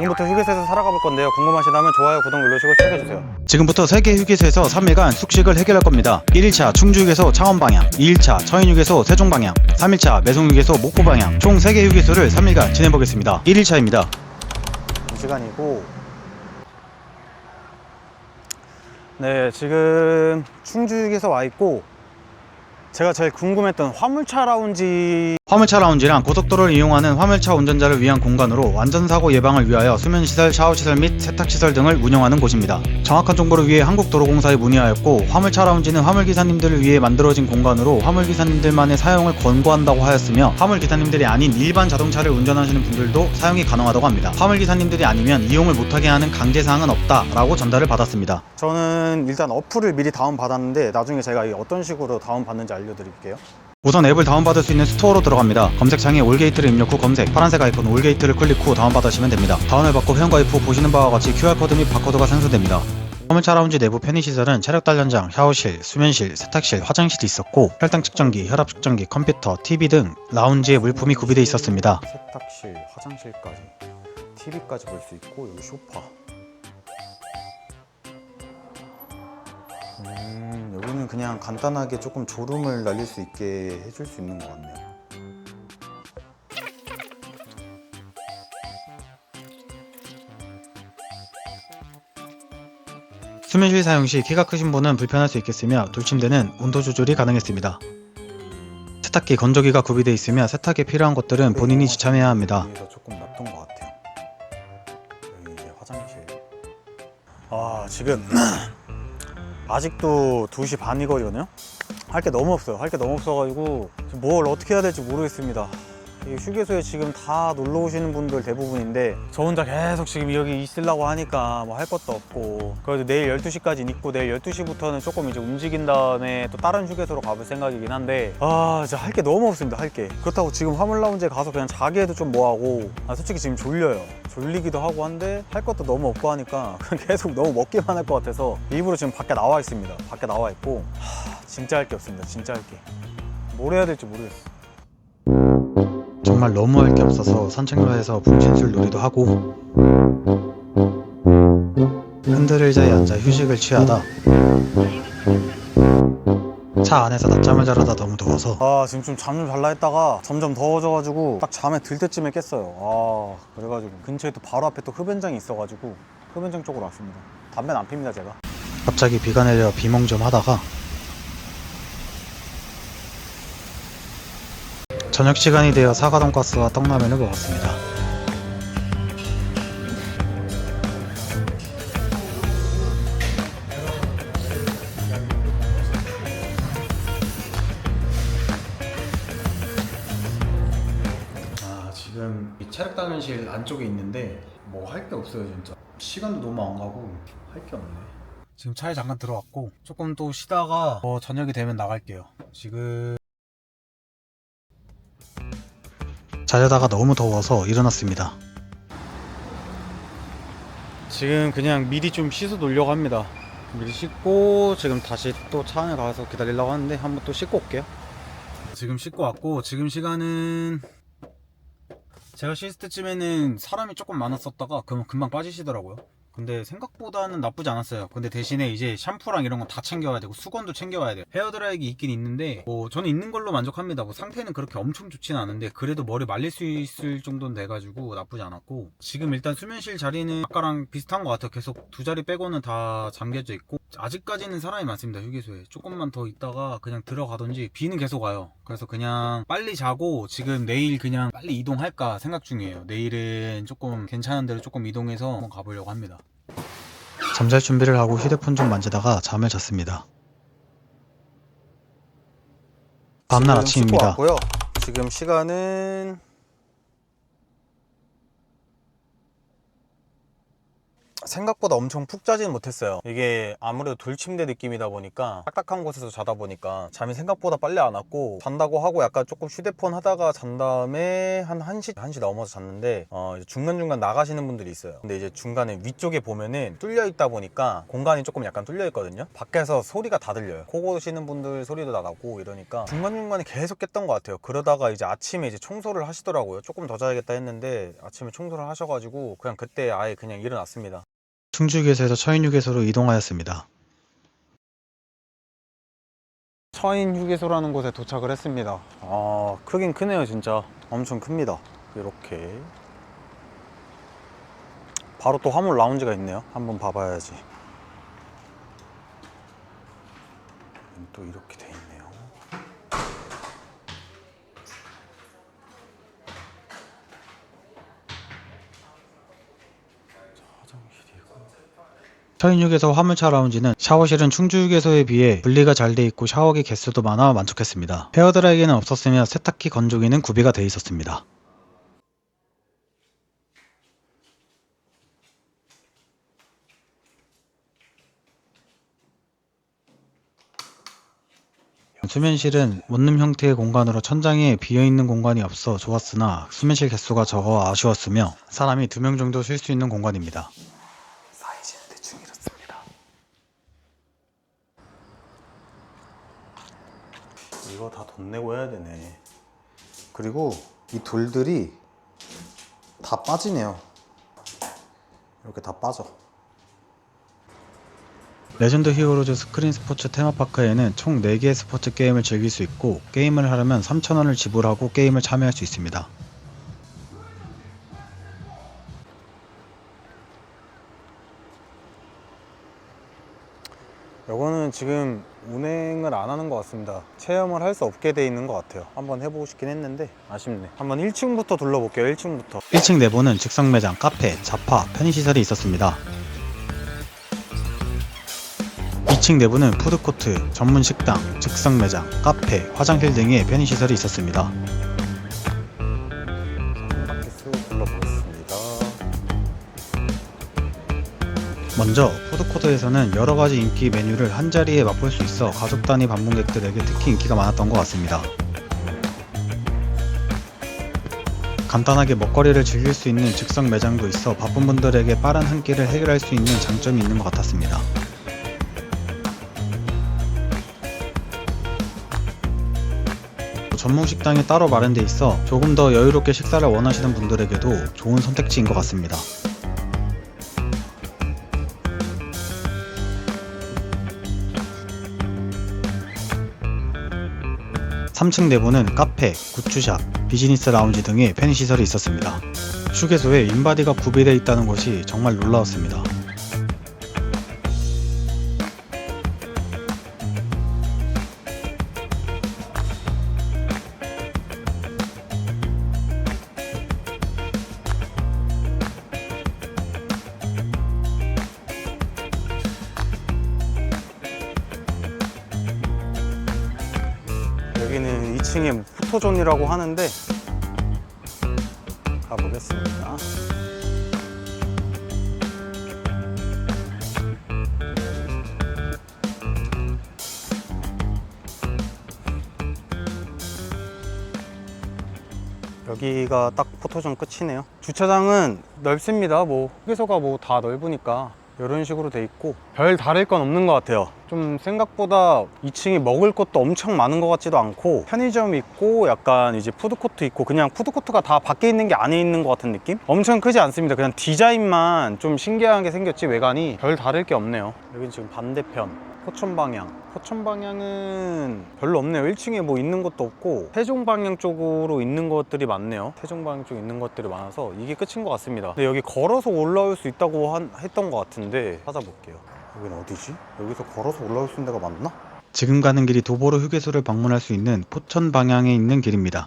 지금부터 휴게소에서 살아가 볼 건데요. 궁금하시다면 좋아요, 구독 누르시고 시청해주세요. 지금부터 세 개 휴게소에서 3일간 숙식을 해결할 겁니다. 1일차 충주휴게소 창원 방향, 2일차 처인휴게소 세종 방향, 3일차 매송휴게소 목포 방향, 총 3개 휴게소를 3일간 지내보겠습니다. 1일차입니다. 이 시간이고 네 지금 충주에서 와 있고 제가 제일 궁금했던 화물차 라운지 화물차 라운지랑 고속도로를 이용하는 화물차 운전자를 위한 공간으로 안전사고 예방을 위하여 수면시설, 샤워시설 및 세탁시설 등을 운영하는 곳입니다. 정확한 정보를 위해 한국도로공사에 문의하였고 화물차 라운지는 화물기사님들을 위해 만들어진 공간으로 화물기사님들만의 사용을 권고한다고 하였으며 화물기사님들이 아닌 일반 자동차를 운전하시는 분들도 사용이 가능하다고 합니다. 화물기사님들이 아니면 이용을 못하게 하는 강제사항은 없다 라고 전달을 받았습니다. 저는 일단 어플을 미리 다운 받았는데 나중에 제가 어떤 식으로 다운 받는지 알려드릴게요. 우선 앱을 다운받을 수 있는 스토어로 들어갑니다. 검색창에 올게이트를 입력 후 검색, 파란색 아이콘 올게이트를 클릭 후 다운받으시면 됩니다. 다운을 받고 회원 가입 후 보시는 바와 같이 QR코드 및 바코드가 생성됩니다. 화물차 라운지 내부 편의시설은 체력 단련장, 샤워실, 수면실, 세탁실, 화장실이 있었고 혈당 측정기, 혈압 측정기, 컴퓨터, TV 등 라운지에 물품이 구비되어 있었습니다. 세탁실, 화장실까지, TV까지 볼 수 있고 여기 소파. 음, 여기는 그냥 간단하게 조금 졸음을 날릴 수 있게 해줄 수 있는 것 같네요. 수면실 사용 시 키가 크신 분은 불편할 수 있겠으며 돌침대는 온도 조절이 가능했습니다. 세탁기, 건조기가 구비되어 있으며 세탁에 필요한 것들은 본인이 지참해야 합니다. 조금 놔둔 것 같아요. 여기 이제 화장실. 아 지금 아직도 2시 반이거든요. 할 게 너무 없어요. 할 게 너무 없어가지고 뭘 어떻게 해야 될지 모르겠습니다. 이 휴게소에 지금 다 놀러 오시는 분들 대부분인데 저 혼자 계속 지금 여기 있으려고 하니까 뭐 할 것도 없고 그래도 내일 12시까지 있고 내일 12시부터는 조금 이제 움직인 다음에 또 다른 휴게소로 가볼 생각이긴 한데 아 진짜 할 게 너무 없습니다 할 게. 그렇다고 지금 화물 라운지에 가서 그냥 자기 해도 좀 뭐하고 아 솔직히 지금 졸려요. 졸리기도 하고 한데 할 것도 너무 없고 하니까 계속 너무 먹기만 할 것 같아서 일부러 지금 밖에 나와 있습니다. 밖에 나와 있고 하, 진짜 할 게 없습니다 진짜 할게 뭘 해야 될지 모르겠어 정말 너무 할 게 없어서 산책로 해서 분신술 놀이도 하고 흔들 의자에 앉아 휴식을 취하다 차 안에서 낮잠을 자려다 너무 더워서. 아 지금 좀 잠 좀 잘라 했다가 점점 더워져가지고 딱 잠에 들 때쯤에 깼어요. 아 그래가지고 근처에 또 바로 앞에 또 흡연장이 있어가지고 흡연장 쪽으로 왔습니다. 담배는 안 핍니다 제가. 갑자기 비가 내려 비몽 좀 하다가 저녁 시간이 되어 사과 돈가스와 떡라면을 먹었습니다. 아 지금 이 체력 단련실 안쪽에 있는데 뭐 할 게 없어요 진짜. 시간도 너무 안 가고 할 게 없네. 지금 차에 잠깐 들어왔고 조금 또 쉬다가 어, 저녁이 되면 나갈게요. 지금 자려다가 너무 더워서 일어났습니다. 지금 그냥 미리 좀 씻어 놓으려고 합니다. 미리 씻고 지금 다시 또 차 안에 가서 기다리려고 하는데 한번 또 씻고 올게요. 지금 씻고 왔고 지금 시간은 제가 씻을 때쯤에는 사람이 조금 많았었다가 금, 금방 빠지시더라고요 근데 생각보다는 나쁘지 않았어요. 근데 대신에 이제 샴푸랑 이런 거다 챙겨와야 되고 수건도 챙겨와야 돼요. 헤어드라이기 있긴 있는데 뭐 저는 있는 걸로 만족합니다. 뭐 상태는 그렇게 엄청 좋지는 않은데 그래도 머리 말릴 수 있을 정도는 돼가지고 나쁘지 않았고 지금 일단 수면실 자리는 아까랑 비슷한 것 같아요. 계속 두 자리 빼고는 다 잠겨져 있고 아직까지는 사람이 많습니다 휴게소에. 조금만 더 있다가 그냥 들어가던지 비는 계속 와요. 그래서 그냥 빨리 자고 지금 내일 그냥 빨리 이동할까 생각 중이에요. 내일은 조금 괜찮은 데로 조금 이동해서 한번 가보려고 합니다 잠잘 준비를 하고 휴대폰 좀 만지다가 잠을 잤습니다. 지금 씻고 아침입니다. 왔고요. 지금 시간은 생각보다 엄청 푹 자지는 못했어요. 이게 아무래도 돌침대 느낌이다 보니까 딱딱한 곳에서 자다 보니까 잠이 생각보다 빨리 안 왔고 잔다고 하고 약간 조금 휴대폰 하다가 잔 다음에 한 1시, 1시 넘어서 잤는데 어, 중간중간 나가시는 분들이 있어요. 근데 이제 중간에 위쪽에 보면은 뚫려 있다 보니까 공간이 조금 약간 뚫려 있거든요. 밖에서 소리가 다 들려요. 코 고시는 분들 소리도 나가고 이러니까 중간중간에 계속 깼던 것 같아요. 그러다가 이제 아침에 이제 청소를 하시더라고요. 조금 더 자야겠다 했는데 아침에 청소를 하셔가지고 그냥 그때 아예 그냥 일어났습니다. 충주휴게소에서 처인휴게소로 이동하였습니다. 처인 휴게소라는 곳에 도착을 했습니다. 아, 크긴 크네요, 진짜. 엄청 큽니다. 이렇게. 바로 또 화물 라운지가 있네요. 한번 봐봐야지. 또 이렇게 돼 있네요. 자, 화장실이고. 처인휴게소 화물차 라운지는 샤워실은 충주휴게소에 비해 분리가 잘 돼 있고 샤워기 개수도 많아 만족했습니다. 헤어드라이기는 없었으며 세탁기 건조기는 구비가 돼 있었습니다. 수면실은 원룸 형태의 공간으로 천장에 비어있는 공간이 없어 좋았으나 수면실 개수가 적어 아쉬웠으며 사람이 두명 정도 쉴 수 있는 공간입니다. 사이즈는 대충 이렇습니다. 이거 다 돈 내고 해야 되네. 그리고 이 돌들이 다 빠지네요. 이렇게 다 빠져. 레전드 히어로즈 스크린 스포츠 테마파크에는 총 4개의 스포츠 게임을 즐길 수 있고 게임을 하려면 3,000원을 지불하고 게임을 참여할 수 있습니다. 이거는 지금 운행을 안 하는 것 같습니다. 체험을 할 수 없게 돼 있는 것 같아요. 한번 해보고 싶긴 했는데 아쉽네. 한번 1층부터 둘러볼게요. 1층부터. 1층 내부는 즉석 매장, 카페, 잡화, 편의시설이 있었습니다. 2층 내부는 푸드코트, 전문 식당, 즉석 매장, 카페, 화장실 등의 편의시설이 있었습니다. 먼저 푸드코트에서는 여러 가지 인기 메뉴를 한 자리에 맛볼 수 있어 가족 단위 방문객들에게 특히 인기가 많았던 것 같습니다. 간단하게 먹거리를 즐길 수 있는 즉석 매장도 있어 바쁜 분들에게 빠른 한 끼를 해결할 수 있는 장점이 있는 것 같았습니다. 전문 식당이 따로 마련돼 있어 조금 더 여유롭게 식사를 원하시는 분들에게도 좋은 선택지인 것 같습니다. 3층 내부는 카페, 굿즈샵, 비즈니스 라운지 등의 편의시설이 있었습니다. 휴게소에 인바디가 구비되어 있다는 것이 정말 놀라웠습니다. 2층에 포토존이라고 하는데 가보겠습니다. 여기가 딱 포토존 끝이네요. 주차장은 넓습니다. 뭐 휴게소가 뭐 다 넓으니까 이런 식으로 돼 있고 별 다를 건 없는 것 같아요. 좀 생각보다 2층이 먹을 것도 엄청 많은 것 같지도 않고 편의점 있고 약간 이제 푸드코트 있고 그냥 푸드코트가 다 밖에 있는 게 안에 있는 것 같은 느낌? 엄청 크지 않습니다. 그냥 디자인만 좀 신기하게 생겼지 외관이 별 다를 게 없네요. 여긴 지금 반대편. 포천 방향. 포천 방향은 별로 없네요. 1층에 뭐 있는 것도 없고 세종 방향 쪽으로 있는 것들이 많네요. 세종 방향 쪽에 있는 것들이 많아서 이게 끝인 것 같습니다. 근데 여기 걸어서 올라올 수 있다고 한- 했던 것 같은데 찾아볼게요. 여기는 어디지? 여기서 걸어서 올라올 수 있는 데가 맞나? 지금 가는 길이 도보로 휴게소를 방문할 수 있는 포천 방향에 있는 길입니다.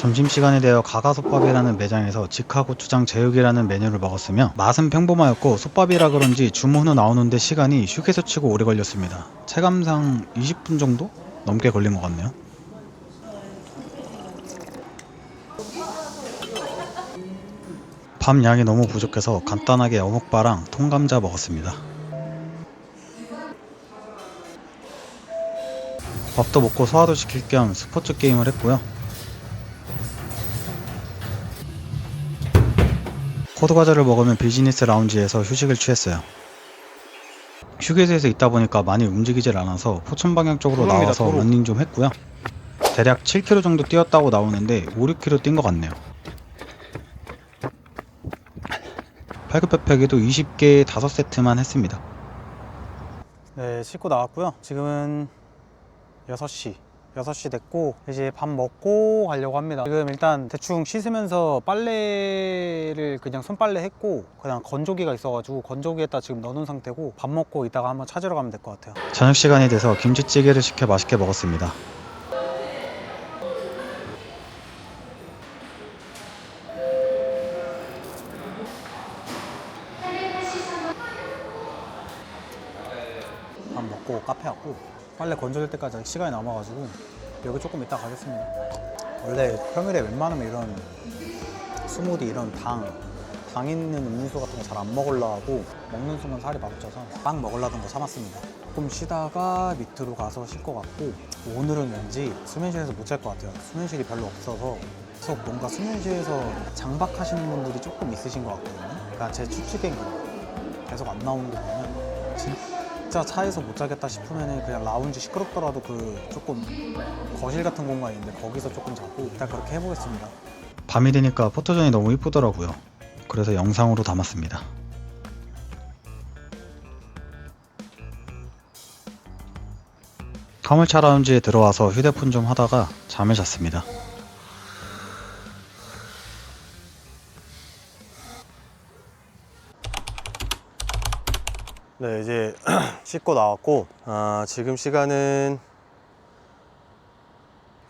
점심시간이 되어 가가솥밥이라는 매장에서 직화고추장 제육이라는 메뉴를 먹었으며 맛은 평범하였고 솥밥이라 그런지 주문 후 나오는데 시간이 휴게소 치고 오래 걸렸습니다. 체감상 20분 정도 넘게 걸린 것 같네요. 밥 양이 너무 부족해서 간단하게 어묵바랑 통감자 먹었습니다. 밥도 먹고 소화도 시킬 겸 스포츠 게임을 했고요. 코드 과자를 먹으면 비즈니스 라운지에서 휴식을 취했어요. 휴게소에서 있다 보니까 많이 움직이질 않아서 포천 방향 쪽으로 도로입니다, 나와서 도로. 러닝 좀 했고요. 대략 7km 정도 뛰었다고 나오는데 5, 6km 뛴 것 같네요. 팔굽혀펴기도 20개 5세트만 했습니다. 네, 씻고 나왔고요. 지금은 6시. 6시 됐고 이제 밥 먹고 가려고 합니다. 지금 일단 대충 씻으면서 빨래를 그냥 손빨래 했고 그냥 건조기가 있어가지고 건조기에다 지금 넣어놓은 상태고 밥 먹고 이따가 한번 찾으러 가면 될 것 같아요. 저녁 시간이 돼서 김치찌개를 시켜 맛있게 먹었습니다. 밥 먹고 카페 왔고 빨래 건조될 때까지 아직 시간이 남아가지고 여기 조금 이따 가겠습니다. 원래 평일에 웬만하면 이런 스무디 이런 당, 당 있는 음료수 같은 거 잘 안 먹으려 하고 먹는 순간 살이 많쪄서빵 먹으려던 거 사놨습니다. 조금 쉬다가 밑으로 가서 쉴 것 같고 오늘은 왠지 수면실에서 못 잘 것 같아요. 수면실이 별로 없어서 계속 뭔가 수면실에서 장박하시는 분들이 조금 있으신 것 같거든요. 그러니까 제 추측엔 그래요. 계속 안 나오는 거 보면 진짜 차에서 못 자겠다 싶으면 그냥 라운지 시끄럽더라도 그 조금 거실 같은 공간인데 거기서 조금 자고 일단 그렇게 해보겠습니다. 밤이 되니까 포토존이 너무 이쁘더라고요. 그래서 영상으로 담았습니다. 화물차 라운지에 들어와서 휴대폰 좀 하다가 잠을 잤습니다. 네, 이제 씻고 나왔고, 아, 지금 시간은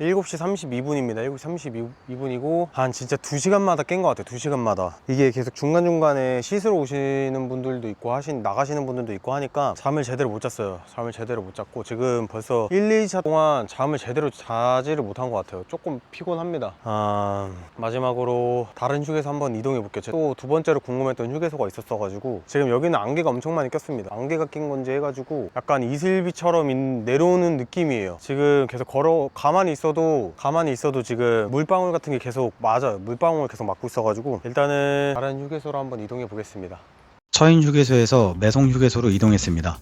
7시 32분입니다. 7시 32분이고, 한 진짜 2시간마다 깬 것 같아요. 2시간마다. 이게 계속 중간중간에 씻으러 오시는 분들도 있고, 하신, 나가시는 분들도 있고 하니까 잠을 제대로 못 잤어요. 잠을 제대로 못 잤고, 지금 벌써 1, 2차 동안 잠을 제대로 자지를 못한 것 같아요. 조금 피곤합니다. 아, 마지막으로 다른 휴게소 한번 이동해 볼게요. 또 두 번째로 궁금했던 휴게소가 있었어 가지고, 지금 여기는 안개가 엄청 많이 꼈습니다. 안개가 낀 건지 해가지고, 약간 이슬비처럼 인- 내려오는 느낌이에요. 지금 계속 걸어, 가만히 있어 도, 가만히 있어도 지금 물방울 같은 게 계속 맞아요. 물방울 계속 맞고 있어가지고, 일단은 다른 휴게소로 한번 이동해 보겠습니다. 처인 휴게소에서 매송 휴게소로 이동했습니다.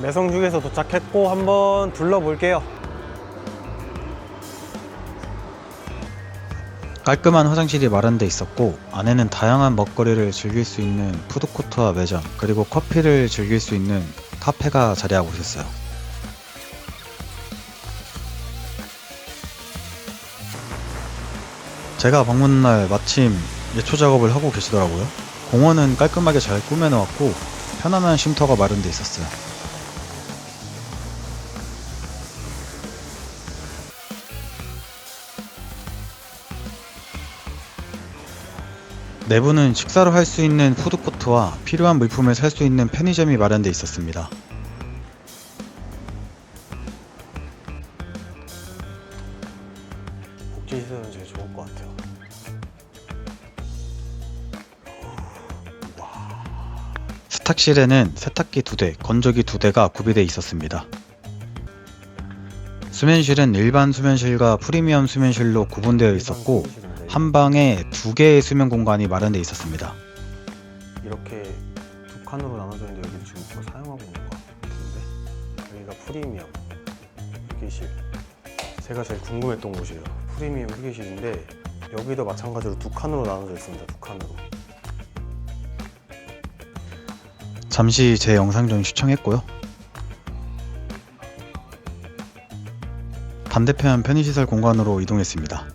매성 휴게소 도착했고, 한번 둘러볼게요. 깔끔한 화장실이 마련돼 있었고 안에는 다양한 먹거리를 즐길 수 있는 푸드코트와 매점 그리고 커피를 즐길 수 있는 카페가 자리하고 있었어요. 제가 방문한 날 마침 예초 작업을 하고 계시더라고요. 공원은 깔끔하게 잘 꾸며놓았고 편안한 쉼터가 마련돼 있었어요. 내부는 식사를 할 수 있는 푸드코트와 필요한 물품을 살 수 있는 편의점이 마련돼 있었습니다. 복지시설은 제일 좋을 것 같아요. 세탁실에는 세탁기 2대, 건조기 2대가 구비되어 있었습니다. 수면실은 일반 수면실과 프리미엄 수면실로 구분되어 있었고 한 방에 두 개의 수면 공간이 마련되어 있었습니다. 이렇게 두 칸으로 나눠져 있는데 여기 지금 뭐 사용하고 있는 것 같은데 여기가 프리미엄 휴게실 제가 제일 궁금했던 곳이에요 프리미엄 휴게실인데 여기도 마찬가지로 두 칸으로 나눠져 있습니다 두 칸으로 잠시 제 영상 좀 시청했고요. 반대편 편의시설 공간으로 이동했습니다.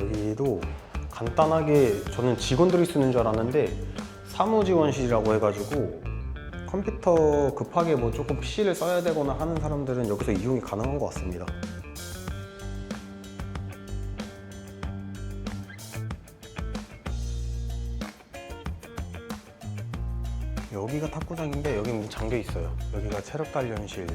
여기도 간단하게 저는 직원들이 쓰는 줄 알았는데 사무지원실이라고 해가지고 컴퓨터 급하게 뭐 조금 PC를 써야 되거나 하는 사람들은 여기서 이용이 가능한 것 같습니다 여기가 탁구장인데 여기 문 잠겨 있어요. 여기가 체력 단련실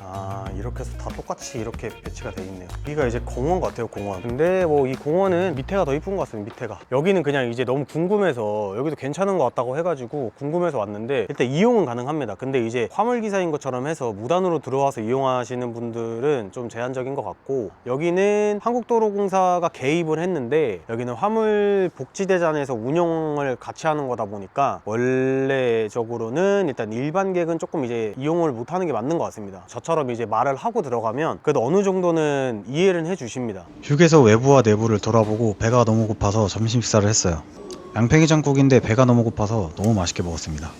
아 이렇게 해서 다 똑같이 이렇게 배치가 돼 있네요. 여기가 이제 공원 같아요 공원. 근데 뭐 이 공원은 밑에가 더 이쁜 것 같습니다 밑에가. 여기는 그냥 이제 너무 궁금해서 여기도 괜찮은 것 같다고 해가지고 궁금해서 왔는데 일단 이용은 가능합니다. 근데 이제 화물기사인 것처럼 해서 무단으로 들어와서 이용하시는 분들은 좀 제한적인 것 같고 여기는 한국도로공사가 개입을 했는데 여기는 화물복지대잔에서 운영을 같이 하는 거다 보니까 원래적으로는 일단 일반객은 조금 이제 이용을 못하는 게 맞는 것 같습니다 저처럼 이제 말을 하고 들어가면 그래도 어느 정도는 이해를 해 주십니다 휴게소 외부와 내부를 돌아보고 배가 너무 고파서 점심 식사를 했어요. 양팽이 장국인데 배가 너무 고파서 너무 맛있게 먹었습니다.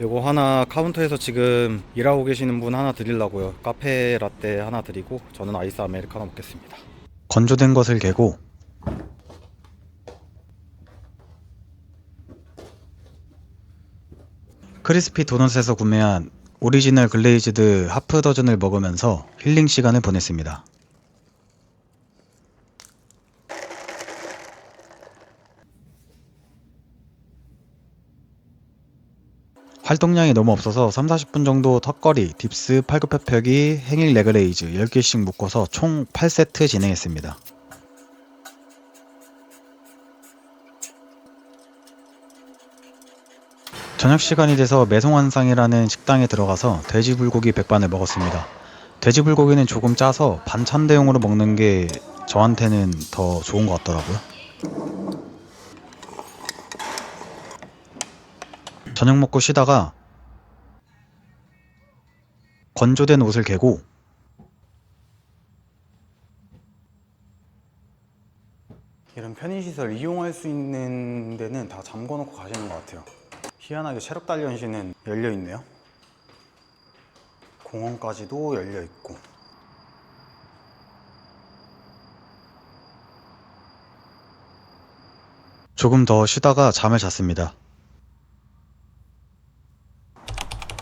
요거 하나 카운터에서 지금 일하고 계시는 분 하나 드리려고요. 카페 라떼 하나 드리고 저는 아이스 아메리카노 먹겠습니다. 건조된 것을 개고 크리스피 도넛에서 구매한 오리지널 글레이즈드 하프 더즌을 먹으면서 힐링 시간을 보냈습니다. 활동량이 너무 없어서 3, 40분 정도 턱걸이, 딥스, 팔굽혀펴기, 행일 레그레이즈 10개씩 묶어서 총 8세트 진행했습니다. 저녁 시간이 돼서 매송한상이라는 식당에 들어가서 돼지 불고기 백반을 먹었습니다. 돼지 불고기는 조금 짜서 반찬 대용으로 먹는 게 저한테는 더 좋은 것 같더라고요. 저녁 먹고 쉬다가 건조된 옷을 개고 이런 편의시설 이용할 수 있는 데는 다 잠궈 놓고 가시는 것 같아요. 희한하게 체력 단련실은 열려 있네요. 공원까지도 열려 있고. 조금 더 쉬다가 잠을 잤습니다.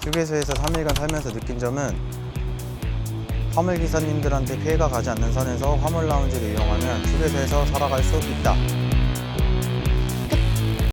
휴게소에서 3일간 살면서 느낀 점은 화물 기사님들한테 피해가 가지 않는 선에서 화물 라운지를 이용하면 휴게소에서 살아갈 수 있다.